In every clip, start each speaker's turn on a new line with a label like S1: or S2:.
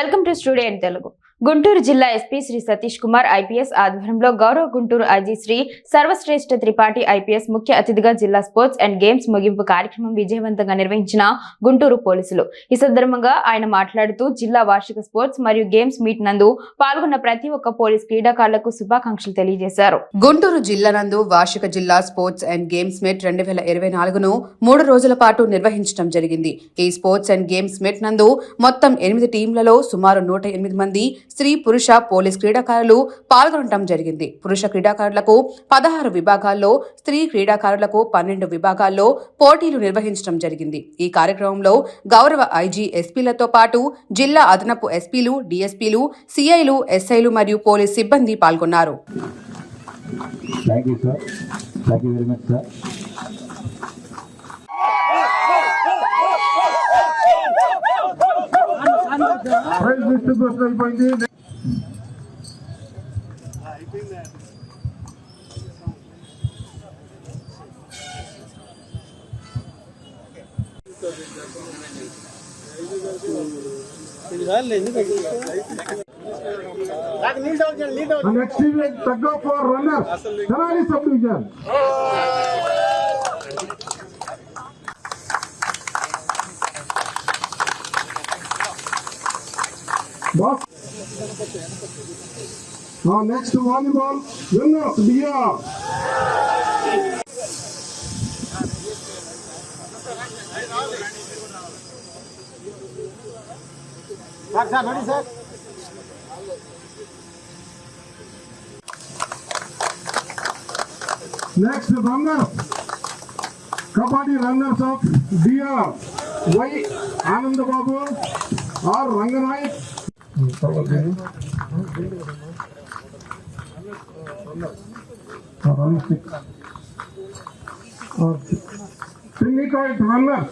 S1: Welcome to studio in Telugu. Guntur జిల్లా SP Shri Satish Kumar IPS ఆధ్వర్యంలో గౌరవ గుంటూరు ఐజీ శ్రీ సర్వశ్రేష్ఠ త్రిపాఠి ఐపీఎస్ ముఖ్య అతిథిగా జిల్లా స్పోర్ట్స్ అండ్ గేమ్స్ ముగింపు కార్యక్రమం విజయవంతంగా నిర్వహించిన గుంటూరు పోలీసులు. ఈ సందర్భంగా ఆయన మాట్లాడుతూ జిల్లా వార్షిక స్పోర్ట్స్ మరియు గేమ్స్ మీట్ నందు పాల్గొన్న ప్రతి ఒక్క పోలీస్ క్రీడాకారులకు శుభాకాంక్షలు తెలియజేశారు.
S2: గుంటూరు జిల్లా నందు వార్షిక జిల్లా స్పోర్ట్స్ అండ్ గేమ్స్ మీట్ రెండు వేల ఇరవై నాలుగును మూడు రోజుల పాటు నిర్వహించడం జరిగింది. ఈ స్పోర్ట్స్ అండ్ గేమ్స్ మీట్ నందు మొత్తం ఎనిమిది టీంలలో సుమారు నూట ఎనిమిది మంది స్త్రీ పురుష పోలీస్ క్రీడాకారులు పాల్గొనడం జరిగింది. పురుష క్రీడాకారులకు పదహారు విభాగాల్లో స్త్రీ క్రీడాకారులకు పన్నెండు విభాగాల్లో పోటీలు నిర్వహించడం జరిగింది. ఈ కార్యక్రమంలో గౌరవ ఐజీ ఎస్పీలతో పాటు జిల్లా అదనపు ఎస్పీలు డిఎస్పీలు సిఐలు ఎస్ఐలు మరియు పోలీస్ సిబ్బంది పాల్గొన్నారు.
S3: Thank you sir thank you very much sir
S4: prize distribution అయిపోయింది The next event, tug of war runner, Tenali subdivision. box now next volleyball winners we are next runner kabaddi runner of DR वही आनंद बाबू और Ranganath Run six. Or six. Pinnacle runner,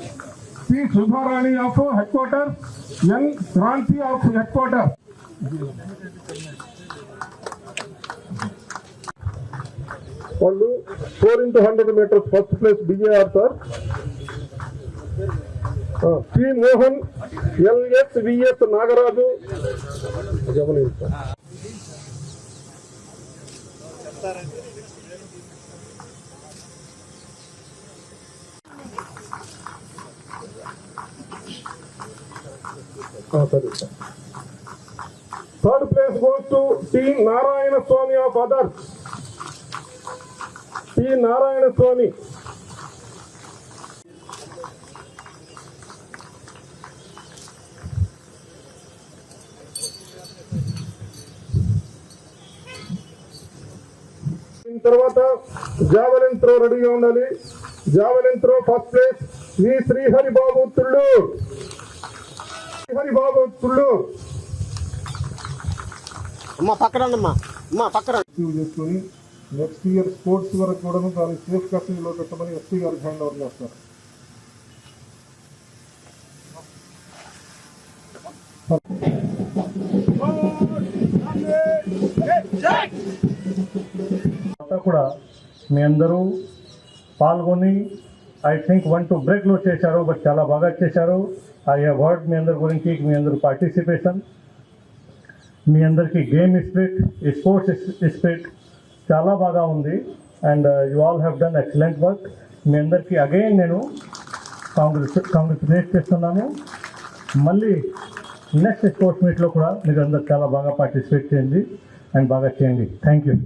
S4: P. Subharani of headquarters, N. Kranti of headquarters. వాళ్ళు four into hundred metres first place BAR sir P Mohan LS VS Nagaraju. గమనించు సరే. Sir third place goes to T Narayana Swami of others. T Narayana Swami తర్వాత javelin throw రెడీగా ఉండాలి. Javelin throw first place V Srihari Babu Tulluru Srihari Babu Tulluru
S5: అమ్మ పక్కన. అమ్మా అమ్మ పక్కన
S4: చేసుకొని నెక్స్ట్ ఇయర్ స్పోర్ట్స్ వరకు కూడా దాన్ని సేఫ్ కస్టడీలో పెట్టమని ఎస్పీ గారికి హ్యాండ్ ఓవర్ చేస్తారు.
S6: అంతా కూడా మీ అందరూ పాల్గొని ఐ థింక్ వన్ టు బ్రేక్లో చేశారు బట్ చాలా బాగా చేశారు. ఐ అవార్డ్ మీ అందరి గురించి మీ అందరు పార్టిసిపేషన్ మీ అందరికీ గేమ్ స్పిరిట్ స్పోర్ట్స్ స్పిరిట్ చాలా బాగా ఉంది. And you all have done excellent work మీ అందరికీ అగైన్ నేను కాంగ్రెస్ కాంగ్రెస్ చేస్తున్నాను. మళ్ళీ నెక్స్ట్ స్పోర్ట్స్ మీట్లో కూడా మీరు అందరు చాలా బాగా పార్టిసిపేట్ చేయండి. అండ్ బాగా చేయండి. Thank you